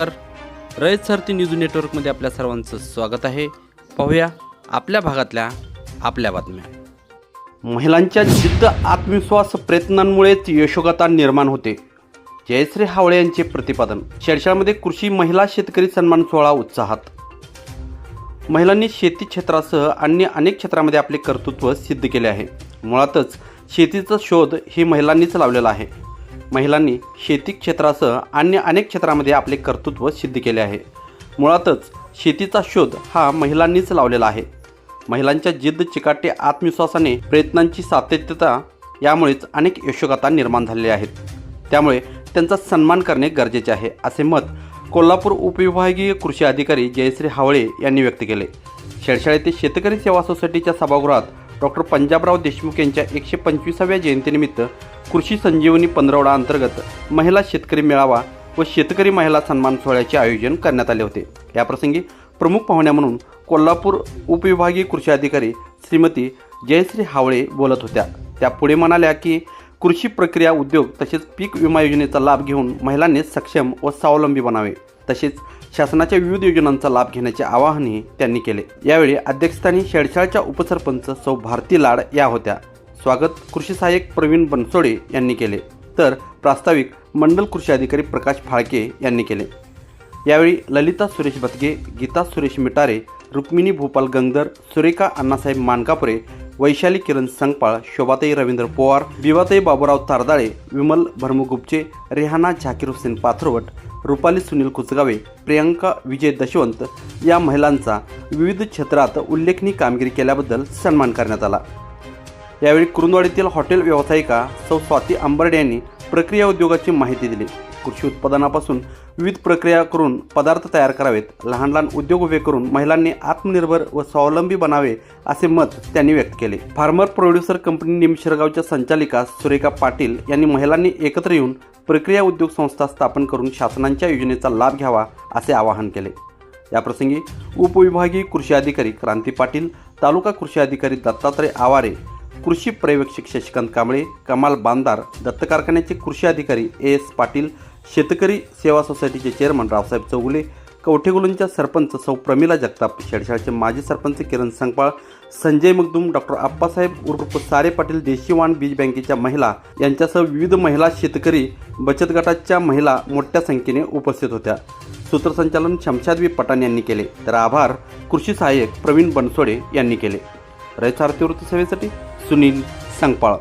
तर रयत सारथी न्यूज नेटवर्कमध्ये आपल्या सर्वांचं स्वागत आहे. पाहूया आपल्या भागातल्या आपल्या बातम्या. महिलांच्या जिद्द आत्मविश्वास प्रयत्नांमुळेच यशोगाथा निर्माण होते. जयश्री हावळे यांचे प्रतिपादन. शेडशाळमध्ये कृषी महिला शेतकरी सन्मान सोहळा उत्साहात. महिलांनी शेती क्षेत्रासह अन्य अनेक क्षेत्रामध्ये आपले कर्तृत्व सिद्ध केले आहे. मुळातच शेतीचा शोध हे महिलांनीच लावलेला आहे. महिलांनी शेती क्षेत्रासह अन्य अनेक क्षेत्रामध्ये आपले कर्तृत्व सिद्ध केले आहे. मुळातच शेतीचा शोध हा महिलांनीच लावलेला आहे. महिलांच्या जिद्द चिकाटे आत्मविश्वासाने प्रयत्नांची सातत्यता यामुळेच अनेक यशोगाथा निर्माण झालेल्या आहेत. त्यामुळे त्यांचा सन्मान करणे गरजेचे आहे असे मत कोल्हापूर उपविभागीय कृषी अधिकारी जयश्री हावळे यांनी व्यक्त केले. शेडशाळेतील शेतकरी सेवा सोसायटीच्या सभागृहात डॉक्टर पंजाबराव देशमुख यांच्या एकशे पंचवीसाव्या जयंतीनिमित्त कृषी संजीवनी पंधरवडा अंतर्गत महिला शेतकरी मेळावा व शेतकरी महिला सन्मान सोहळ्याचे आयोजन करण्यात आले होते. याप्रसंगी प्रमुख पाहुण्या म्हणून कोल्हापूर उपविभागीय कृषी अधिकारी श्रीमती जयश्री हावळे बोलत होत्या. त्या पुढे म्हणाल्या की कृषी प्रक्रिया उद्योग तसेच पीक विमा योजनेचा लाभ घेऊन महिलांनी सक्षम व स्वावलंबी बनावे. तसेच शासनाच्या विविध योजनांचा लाभ घेण्याचे आवाहनही त्यांनी केले. यावेळी अध्यक्षस्थानी शेडशाळच्या उपसरपंच सौ. भारती लाड या होत्या. स्वागत कृषी सहाय्यक प्रवीण बनसोडे यांनी केले. तर प्रास्ताविक मंडल कृषी अधिकारी प्रकाश फाळके यांनी केले. यावेळी ललिता सुरेश बतगे गीता सुरेश मिटारे रुक्मिणी भूपाल गंगदर सुरेखा अण्णासाहेब मानकापुरे वैशाली किरण संगपाळ शोभाताई रवींद्र पवार बिवाताई बाबूराव तारदाळे विमल भरमुगुपचे रेहाना झाकीर हुसेन पाथरवट रुपाली सुनील कुचगावे प्रियंका विजय दशवंत या महिलांचा विविध क्षेत्रात उल्लेखनीय कामगिरी केल्याबद्दल सन्मान करण्यात आला. यावेळी कुरुंदवाडीतील हॉटेल व्यावसायिका सौ स्वाती आंबर्डे यांनी प्रक्रिया उद्योगाची माहिती दिली. कृषी उत्पादनापासून विविध प्रक्रिया करून पदार्थ तयार करावेत. लहान लहान उद्योग उभे करून महिलांनी आत्मनिर्भर व स्वावलंबी बनावे असे मत त्यांनी व्यक्त केले. फार्मर प्रोड्युसर कंपनी निमशिरगावच्या संचालिका सुरेखा पाटील यांनी महिलांनी एकत्र येऊन प्रक्रिया उद्योग संस्था स्थापन करून शासनांच्या योजनेचा लाभ घ्यावा असे आवाहन केले. याप्रसंगी उपविभागीय कृषी अधिकारी क्रांती पाटील तालुका कृषी अधिकारी दत्तात्रय आवारे कृषी पर्यवेक्षक शशिकांत कांबळे कमाल बांदार दत्त कारखान्याचे कृषी अधिकारी ए एस पाटील शेतकरी सेवा सोसायटीचे चेअरमन रावसाहेब चौगुले कवठेगुलूंच्या सरपंच सौ प्रमिला जगताप शेडशाळचे माजी सरपंच किरण संगपाळ संजय मगदूम डॉक्टर आप्पासाहेब उर्फ सारे पाटील देशीवान बीज बँकेच्या महिला यांच्यासह विविध महिला शेतकरी बचत गटाच्या महिला मोठ्या संख्येने उपस्थित होत्या. सूत्रसंचालन शमशादवी पठाण यांनी केले. तर आभार कृषी सहाय्यक प्रवीण बनसोडे यांनी केले. रयत सारथी सेवेसाठी सुनील संगपाळ.